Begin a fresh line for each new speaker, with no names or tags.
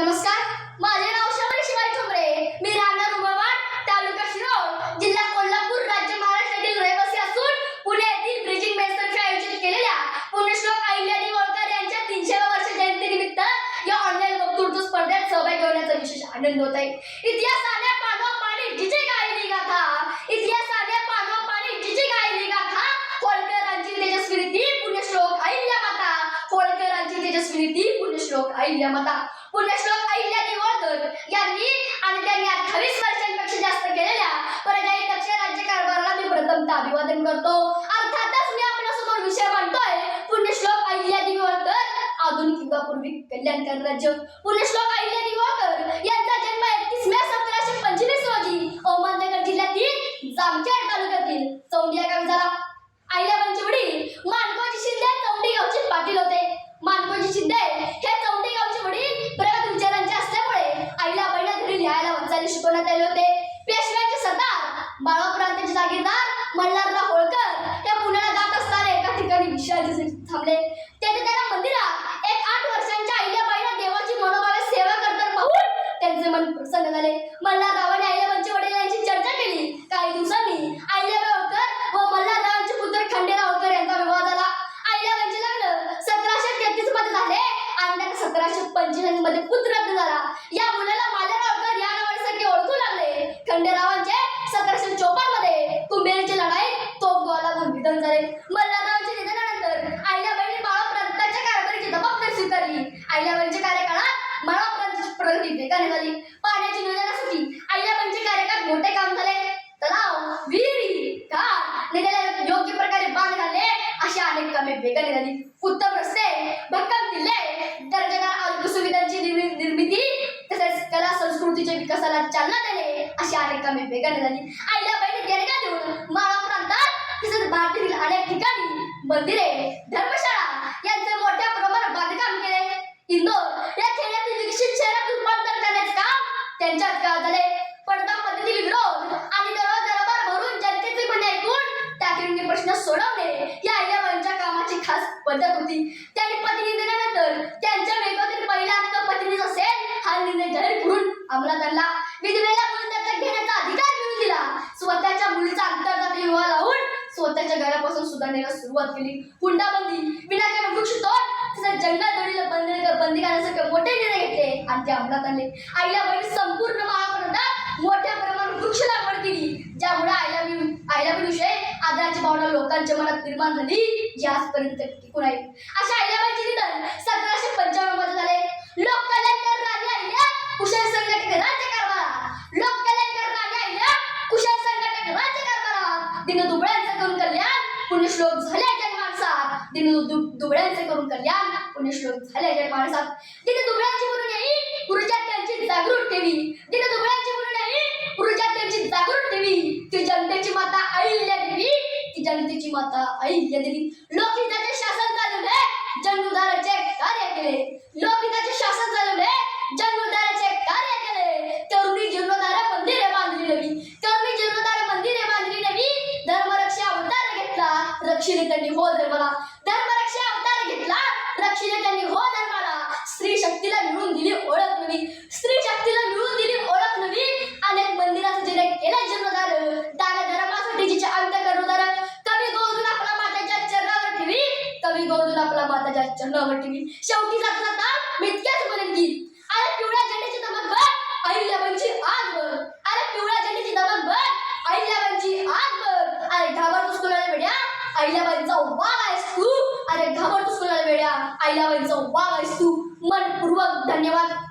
नमस्कार माझे नाव शौर्य शिवाय ठोंबरे. मी राहणार उमावाड तालुका शिरोळ जिल्हा कोल्हापूर राज्य महाराष्ट्रातील रहिवासी असून पुणे येथील ब्रिजिंग मेसतर्फे आयोजित केलेल्या पुण्यश्लोक अहिल्यादेवी होळकर यांच्या तीनशेव्या वर्ष जयंतीनिमित्त या ऑनलाईन वक्तृत्व स्पर्धेत सहभाग घेण्याचा विशेष आनंद होत आहे. इतिहासाने पानवा पाणी जिजे गायली गाथा. इतिहासाने पानवा पाणी जिजे गायली गाथा. होळकरांची तेजस्विनी ती पुण्यश्लोक अहिल्या माता. होळकरांची तेजस्विनी ती पुण्यश्लोक अहिल्या माता. पुण्यश्लोक अहिल्यादेवी होळकर यांनी आणि त्यांनी अठ्ठावीस वर्षांपेक्षा जास्त केलेल्या प्रजाही दक्ष राज्य कारभाराला मी प्रथमतः अभिवादन करतो. अर्थातच मी आपल्यासमोर विषय मांडतोय. पुण्यश्लोक अहिल्यादेवी होळकर आधुनिक युगापूर्वी कल्याणकारी राज्य. पुण्यश्लोक अहिल्यादेवी बाळापुरांचे जागीरदार मल्हारराव होळकर त्या पुण्याला जात असताना एका ठिकाणी विश्रांतीसाठी थांबले. त्याने त्याला मंदिरात एक आठ वर्षांच्या अहिल्याबाईंना देवाची मनोभावे सेवा करताना पाहून त्यांचे मन प्रसन्न झाले. मल्हार चालना देणे अशी अनेक कामे वेगाने झाली. आईला अहिल्याबाईंनी देणगा देऊन माळा प्रांतात तसेच भारतातील अनेक ठिकाणी मंदिरे धर्मशाळा यांचे मोठ्या प्रमाणात बांधकाम केले. इंदोर या खेड्यातील विकसित शहरात रूपांतर करण्याचे काम त्यांच्याच काळात झाले? पडदा पद्धतीतील विरोध आणि दरबार दरबार भरून जनतेचे म्हणणे ऐकून त्यातील प्रश्न सोडवणे या अहिल्याबाईंच्या कामाची खास पद्धत होती. त्यांनी पत्नी दिल्यानंतर त्यांच्या वेगातील पहिला हक्क पत्नीच असेल हा निर्णय जाहीर करून आणला विधवेला म्हणून दत्तक घेण्याचा अधिकार मिळून दिला. स्वतःच्या मुलीचा अंतर्गत विवाह लावून स्वतःच्या घरापासून सुधारण्याला सुरुवात केली. हुंडाबंदी विनाकारण वृक्ष तोड तसेच जंगल तोडीला बंदी बंदी करण्यासारखे मोठे निर्णय घेतले. आणि ते अंमलात आणले बहिणी संपूर्ण महाप्रदात मोठ्या प्रमाणात वृक्ष लागवड केली. ज्यामुळे आईला आईला आईलाबीविषयी आदराची भावना लोकांच्या मनात निर्माण झाली. जी आजपर्यंत टिकून आहे अशा आईला दिन दुबळ्यांचे करून कल्याण पुण्यश्लोक झाले जन माणसात दिन दुबळ्यांचे करून कल्याण पुण्यश्लोक झाले जन माणसात दिन दुबळ्यांची म्हणून येई ऊर्जा त्यांची जागृत ठेवी. दिन दुबळ्यांची म्हणून येई ऊर्जा त्यांची जागृत ठेवी. ती जनतेची माता अहिल्या देवी ती जनतेची माता अहिल्या देवी. लोकहिताचे शासन चालवले जनउद्धाराचे कार्य केले लोकहिताचे शासन चालवले जनउद्धाराचे कार्य केले तरुणी जीर्णोद्धार मंदिरे बांधली नवी तरुणी जीर्णोद्धार मंदिरे बांधली नवी धर्मरक्षा अवतार घेतला त्यांनी हो धर्माला. धर्मरक्षा अवतार घेतला. रक्षिने त्यांनी हो धर्माला. स्त्री शक्तीला मिळून दिली ओळख नवी. स्त्री शक्तीला मिळून दिली ओळख नवी. अनेक मंदिराचं जिने केला जीर्णोद्धार दान धर्मासाठी जिचे अंत करोदार कवी गोदून आपला माताच्या चरणावर ठेवी. कवी गोदून आपला माताच्या चरणावर ठेवी. शेवटी जात जाता मी इतक्याच म्हणेन की अरे पिवळ्या झेंड्याची तमक बघ अहिल्याबाईंची आग बघ अरे पिवळ्या झेंड्याची दमक बघ अहिल्याबाईंची आग बघ अरे घाबरतोस कोणाला वेड्या अहिल्याबाईंचा वाघ आहेस आईला वाईचं वाग आहेस तू. मनपूर्वक धन्यवाद.